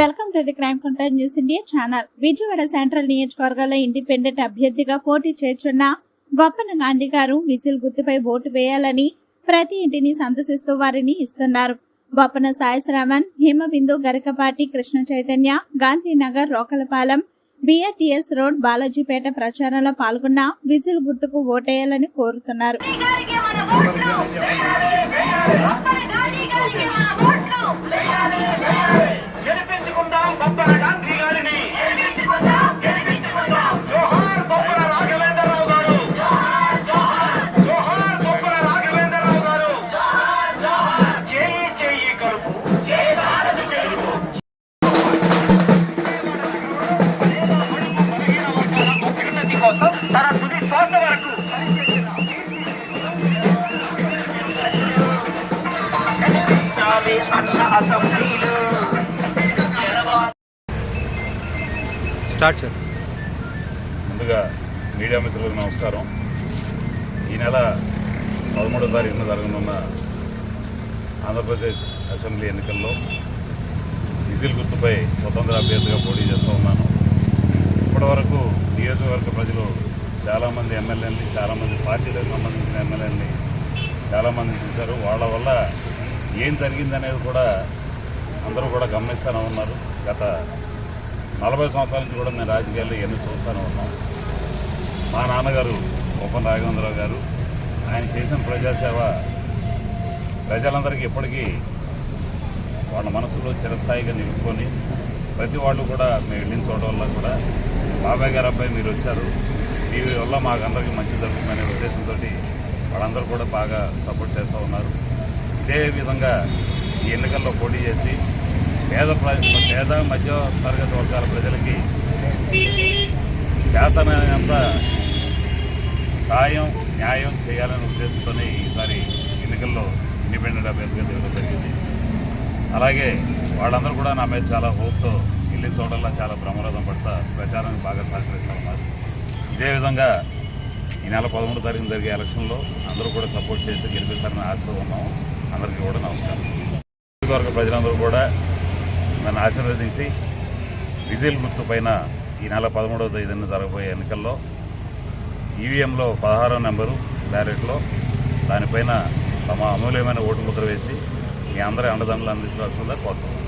Welcome to the crime content news India channel. Vijayawada central నియోజకవర్గంలో independent అభ్యర్థిగా పోటీ చేస్తున్న గొప్పన గాంధీ గారు విజిల్ గుర్తుపై ఓటు వేయాలని ప్రతి ఇంటిని సందర్శిస్తూ వారిని ఇస్తున్నారు. బొప్పన సాయి శ్రావణ్ హిమబిందు గరికపాటి కృష్ణ చైతన్య గాంధీనగర్ రోకలపాలెం బిఆర్టీఎస్ రోడ్ బాలాజీపేట ప్రచారంలో పాల్గొన్న విజిల్ గుర్తుకు ఓటేయాలని కోరుతున్నారు. కోసం తన తుది శ్వాస వరకు. చాలి అన్న అసెంబ్లీలు స్టార్ట్ సార్. ముందుగా మీడియా మిత్రులకు నమస్కారం. ఈ నెల పదమూడో తారీఖున జరగనున్న ఆంధ్రప్రదేశ్ అసెంబ్లీ ఎన్నికల్లో విజిల్ గుర్తుపై స్వతంత్ర అభ్యర్థిగా పోటీ చేస్తూ ఉన్నాను. ఇప్పటివరకు నియోజకవర్గ ప్రజలు చాలామంది ఎమ్మెల్యేలని చాలామంది పార్టీలకు సంబంధించిన ఎమ్మెల్యేలని చాలామంది చూశారు. వాళ్ళ వల్ల ఏం జరిగిందనేది కూడా అందరూ కూడా గమనిస్తూనే ఉన్నారు. గత నలభై సంవత్సరాల నుంచి కూడా నేను రాజకీయాల్లో ఎన్ని చూస్తూనే ఉన్నాం మా నాన్నగారు ఉపన రాఘవేంద్రరావు గారు ఆయన చేసిన ప్రజాసేవ ప్రజలందరికీ ఎప్పటికీ వాళ్ళ మనసులో చిరస్థాయిగా నిలుపుకొని ప్రతి వాళ్ళు కూడా మేము వెళ్ళిన చోట వల్ల కూడా బాబాయ్ గారు అబ్బాయి మీరు వచ్చారు. మీ వల్ల మాకందరికీ మంచి జరుగుతుందనే ఉద్దేశంతో వాళ్ళందరూ కూడా బాగా సపోర్ట్ చేస్తూ ఉన్నారు. ఇదే విధంగా ఈ ఎన్నికల్లో పోటీ చేసి పేద ప్ర- పేద మధ్య తరగతి వర్గాల ప్రజలకి చేతనంత సాయం న్యాయం చేయాలనే ఉద్దేశంతోనే ఈసారి ఎన్నికల్లో ఇండిపెండెంట్ అభ్యర్థిగా దిగడం జరిగింది. అలాగే వాళ్ళందరూ కూడా నా మీద చాలా హోప్తో వెళ్ళిన చోటల్లా చాలా ప్రమాదం పడతా ప్రచారానికి బాగా సహకరిస్తున్నారు ఇదే విధంగా ఈ నెల పదమూడు తారీఖున జరిగే ఎలక్షన్లో అందరూ కూడా సపోర్ట్ చేసి గెలిపిస్తారని ఆశతో ఉన్నాము అందరికీ కూడా నమస్కారం. నియోజకవర్గ ప్రజలందరూ కూడా నన్ను ఆశీర్వదించి విజిల్ గుర్తు పైన ఈ నెల పదమూడవ తేదీన జరగబోయే ఎన్నికల్లో ఈవీఎంలో పదహారో నెంబరు బ్యాలెట్లో దానిపైన తమ అమూల్యమైన ఓటు ముద్ర వేసి మీ అందరి అండదండలు అందించాల్సిందిగా కోరుతున్నాను